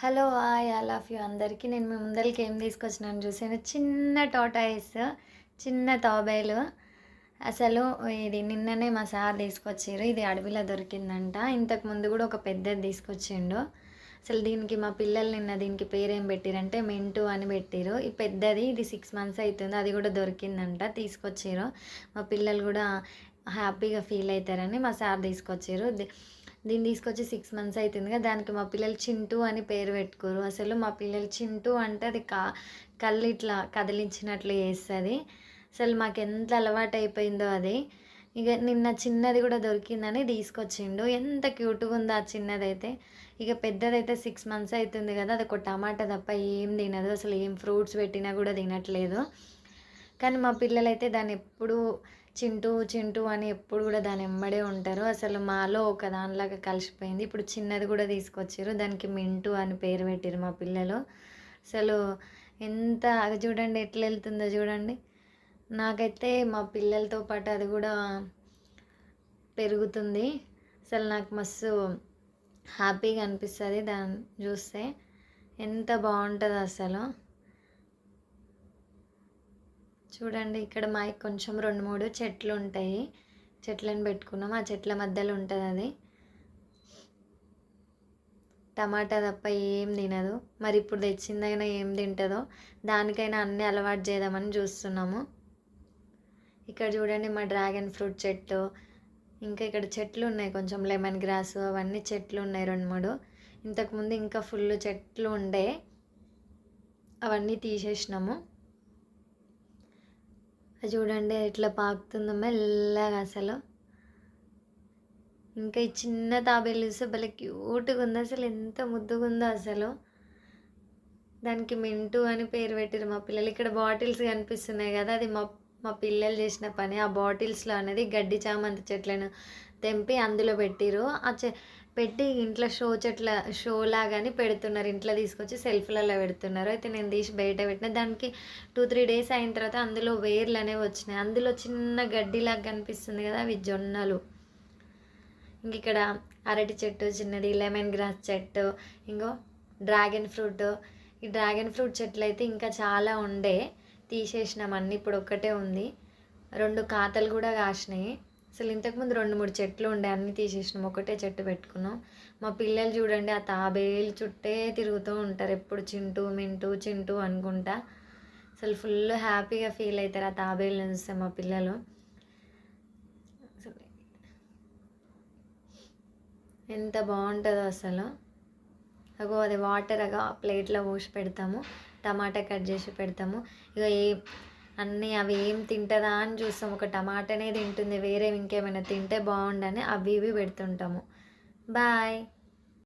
Hello ఆయ్ all of you అందరికీ నేను మీ ముందరికి ఏం తీసుకొచ్చినాను చూసాను చిన్న టోటాయిస్ చిన్న తాబేలు. అసలు ఇది నిన్ననే మా సార్ తీసుకొచ్చారు. ఇది అడవిలో దొరికిందంట. ఇంతకు ముందు కూడా ఒక పెద్దది తీసుకొచ్చిండు. అసలు దీనికి మా పిల్లలు నిన్న దీనికి పేరేం పెట్టిరంటే మెంటు అని పెట్టిరు. ఈ పెద్దది ఇది సిక్స్ మంత్స్ అవుతుంది అది కూడా దొరికిందంట. తీసుకొచ్చారు. మా పిల్లలు కూడా హ్యాపీగా ఫీల్ అవుతారని మా సార్ తీసుకొచ్చారు. దీన్ని తీసుకొచ్చి సిక్స్ మంత్స్ అవుతుంది కదా దానికి మా పిల్లలు చింటూ అని పేరు పెట్టుకోరు. అసలు మా పిల్లలు చింటూ అంటే అది కా కళ్ళు ఇట్లా కదిలించినట్లు చేస్తుంది. అసలు మాకు ఎంత అలవాటు అయిపోయిందో అది. ఇక నిన్న చిన్నది కూడా దొరికిందని తీసుకొచ్చిండు. ఎంత క్యూట్గా ఉందో ఆ చిన్నదైతే. ఇక పెద్దదైతే సిక్స్ మంత్స్ అవుతుంది కదా అది ఒక టమాటా తప్ప ఏం తినదు. అసలు ఏం ఫ్రూట్స్ పెట్టినా కూడా తినట్లేదు. కానీ మా పిల్లలైతే దాన్ని ఎప్పుడూ చింటూ చింటూ అని ఎప్పుడు కూడా దాని వెంబడే ఉంటారు. అసలు మాలో ఒక దానిలాగా కలిసిపోయింది. ఇప్పుడు చిన్నది కూడా తీసుకొచ్చారు. దానికి మింటూ అని పేరు పెట్టారు మా పిల్లలు. అసలు ఎంత అది చూడండి ఎట్లా వెళ్తుందో చూడండి. నాకైతే మా పిల్లలతో పాటు అది కూడా పెరుగుతుంది. అసలు నాకు మస్తు హ్యాపీగా అనిపిస్తుంది దాన్ని చూస్తే. ఎంత బాగుంటుందో అసలు. చూడండి ఇక్కడ మాకు కొంచెం రెండు మూడు చెట్లు ఉంటాయి. చెట్లను పెట్టుకున్నాం. ఆ చెట్ల మధ్యలో ఉంటుంది అది టమాటా తప్ప ఏం తినదు. మరి ఇప్పుడు తెచ్చిందైనా ఏం తింటుందో దానికైనా అన్నీ అలవాటు చేద్దామని చూస్తున్నాము. ఇక్కడ చూడండి మా డ్రాగన్ ఫ్రూట్ చెట్టు ఇంకా ఇక్కడ చెట్లు ఉన్నాయి కొంచెం లెమన్ గ్రాస్ అవన్నీ చెట్లు ఉన్నాయి రెండు మూడు. ఇంతకుముందు ఇంకా ఫుల్ చెట్లు ఉండే. అవన్నీ తీసేసినాము. చూడండి ఎట్లా పాకుతుందో మెల్లగా అసలు. ఇంకా ఈ చిన్న తాబేలు చూస్తే భలే క్యూట్గా ఉంది అసలు ఎంత ముద్దుగా ఉందో అసలు. దానికి మింటూ అని పేరు పెట్టారు మా పిల్లలు. ఇక్కడ బాటిల్స్ కనిపిస్తున్నాయి కదా అది మా మా పిల్లలు చేసిన పని. ఆ బాటిల్స్లో అనేది గడ్డి చామంతి చెట్లను తెంపి అందులో పెట్టిరు ఆ చె పెట్టి ఇంట్లో షో చెట్ల షో లాగానే పెడుతున్నారు. ఇంట్లో తీసుకొచ్చి సెల్ఫ్లలో పెడుతున్నారు. అయితే నేను తీసి బయట పెట్టిన. దానికి టూ త్రీ డేస్ అయిన తర్వాత అందులో వేర్లు అనేవి వచ్చినాయి. అందులో చిన్న గడ్డిలాగా కనిపిస్తుంది కదా అవి జొన్నలు. ఇంక ఇక్కడ అరటి చెట్టు చిన్నది లెమన్ గ్రాస్ చెట్టు ఇంకో డ్రాగన్ ఫ్రూట్. ఈ డ్రాగన్ ఫ్రూట్ చెట్లు అయితే ఇంకా చాలా ఉండే. తీసేసినాం అన్నీ ఇప్పుడు ఒక్కటే ఉంది. రెండు కాతలు కూడా కాసినాయి. అసలు ఇంతకుముందు రెండు మూడు చెట్లు ఉండే అన్నీ తీసేసినాం. ఒకటే చెట్టు పెట్టుకున్నాం. మా పిల్లలు చూడండి ఆ తాబేలు చుట్టే తిరుగుతూ ఉంటారు. ఎప్పుడు చింటూ మింటూ చింటూ అనుకుంటా. అసలు ఫుల్ హ్యాపీగా ఫీల్ అవుతారు ఆ తాబేలు చూస్తే మా పిల్లలు. అసలు ఎంత బాగుంటుందో అసలు. అగో అది వాటర్ అగా ప్లేట్లో పోసి పెడతాము. టమాటా కట్ చేసి పెడతాము. ఇక ఏ అన్నీ అవి ఏం తింటుందా అని చూస్తాం. ఒక టమాటానే తింటుంది వేరే ఇంకేమైనా తింటే బాగుండని అవి ఇవి పెడుతుంటాము. బాయ్.